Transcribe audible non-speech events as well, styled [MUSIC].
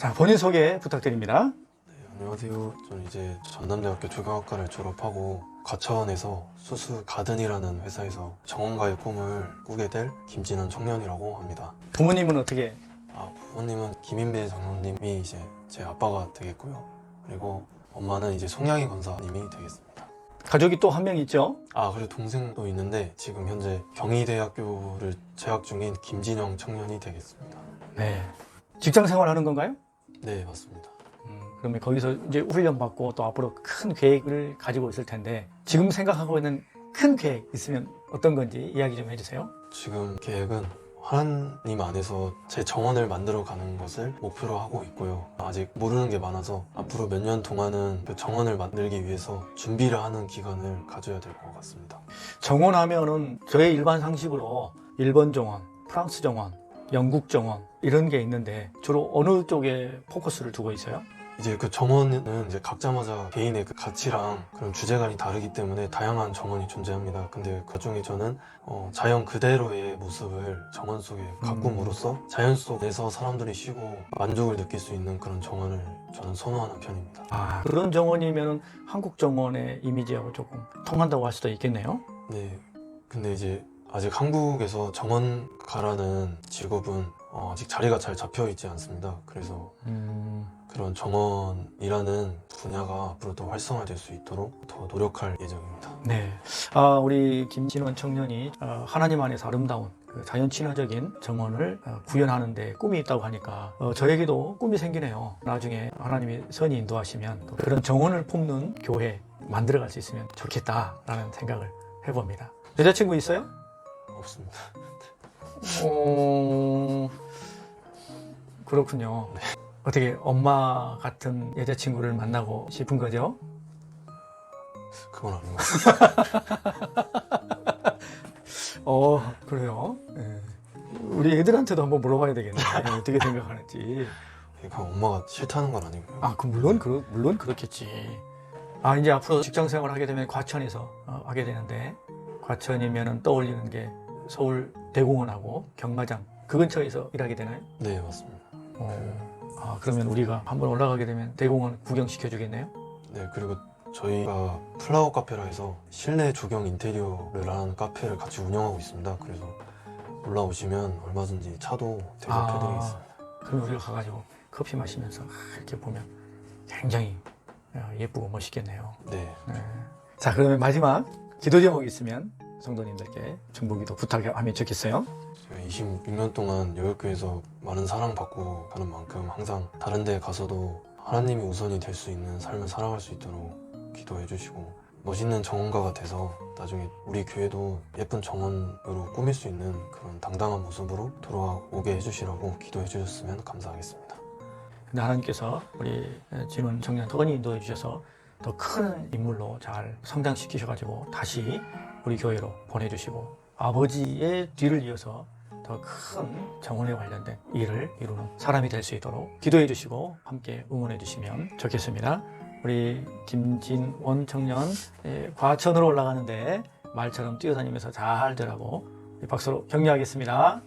자, 본인 소개 부탁드립니다. 네, 안녕하세요. 저는 이제 전남대학교 조경학과를 졸업하고 과천에서 수수 가든이라는 회사에서 정원가의 꿈을 꾸게 될 김진원 청년이라고 합니다. 부모님은 어떻게? 아, 부모님은 김인배 장로님이 이제 제 아빠가 되겠고요. 그리고 엄마는 이제 송양희 권사님이 되겠습니다. 가족이 또 한 명 있죠? 아, 그리고 동생도 있는데 지금 현재 경희대학교를 재학 중인 김진영 청년이 되겠습니다. 네. 직장 생활하는 건가요? 네, 맞습니다. 음, 그러면 거기서 이제 훈련 받고 또 앞으로 큰 계획을 가지고 있을 텐데 지금 생각하고 있는 큰 계획 있으면 어떤 건지 이야기 좀 해주세요. 지금 계획은 하나님 안에서 제 정원을 만들어 가는 것을 목표로 하고 있고요. 아직 모르는 게 많아서 앞으로 몇 년 동안은 그 정원을 만들기 위해서 준비를 하는 기간을 가져야 될 것 같습니다. 정원 하면은 저의 일반 상식으로 일본 정원, 프랑스 정원, 영국 정원 이런 게 있는데 주로 어느 쪽에 포커스를 두고 있어요? 이제 그 정원은 이제 각자마다 개인의 그 가치랑 그런 주제관이 다르기 때문에 다양한 정원이 존재합니다. 근데 그 중에 저는 어, 자연 그대로의 모습을 정원 속에 가꿈으로써 자연 속에서 사람들이 쉬고 만족을 느낄 수 있는 그런 정원을 저는 선호하는 편입니다. 아, 그런 정원이면은 한국 정원의 이미지하고 조금 통한다고 할 수도 있겠네요. 네. 근데 이제 아직 한국에서 정원가라는 직업은 어, 아직 자리가 잘 잡혀 있지 않습니다. 그래서 음, 그런 정원이라는 분야가 앞으로 더 활성화될 수 있도록 더 노력할 예정입니다. 네. 아, 우리 김진원 청년이 어, 하나님 안에서 아름다운 그 자연 친화적인 정원을 어, 구현하는 데 꿈이 있다고 하니까 어, 저에게도 꿈이 생기네요. 나중에 하나님이 선이 인도하시면 또 그런 정원을 품는 교회 만들어갈 수 있으면 좋겠다라는 생각을 해봅니다. 여자친구 있어요? 없습니다. 어... 그렇군요. 어떻게 엄마 같은 여자친구를 만나고 싶은 거죠? 그건 아닌 것 같아요. [LAUGHS] 어, 그래요. 예. 우리 애들한테도 한번 물어봐야 되겠네. [LAUGHS] 어떻게 생각하는지. 그 엄마가 싫다는 건 아니고요. 아, 그 물론 그 물론 그렇겠지. 아, 이제 앞으로 직장 생활 하게 되면 과천에서 어, 하게 되는데 과천이면은 떠올리는 게 서울 대공원하고 경마장 그 근처에서 일하게 되나요? 네, 맞습니다. 어. 아, 그러면 우리가 한번 올라가게 되면 대공원 구경시켜 주겠네요? 네, 그리고 저희가 플라워 카페라 해서 실내 조경 인테리어를 하는 카페를 같이 운영하고 있습니다. 그래서 올라오시면 얼마든지 차도 대접해드리겠습니다. 그럼 우리가 가가지고 커피 마시면서 아, 이렇게 보면 굉장히 어, 예쁘고 멋있겠네요. 네, 네. 자, 그러면 마지막 기도 제목이 있으면 성도님들께 중보기도 부탁하면 좋겠어요. 제가 26년 동안 여역교회에서 많은 사랑받고 가는 만큼 항상 다른 데 가서도 하나님이 우선이 될 수 있는 삶을 살아갈 수 있도록 기도해 주시고 멋있는 정원가가 돼서 나중에 우리 교회도 예쁜 정원으로 꾸밀 수 있는 그런 당당한 모습으로 돌아오게 해주시라고 기도해 주셨으면 감사하겠습니다. 근데 하나님께서 우리 진원 청년 덕원이 인도해 주셔서 더 큰 인물로 잘 성장시키셔가지고 다시 우리 교회로 보내주시고 아버지의 뒤를 이어서 더 큰 정원에 관련된 일을 이루는 사람이 될 수 있도록 기도해 주시고 함께 응원해 주시면 좋겠습니다. 우리 김진원 청년 예, 과천으로 올라가는데 말처럼 뛰어다니면서 잘 되라고 박수로 격려하겠습니다.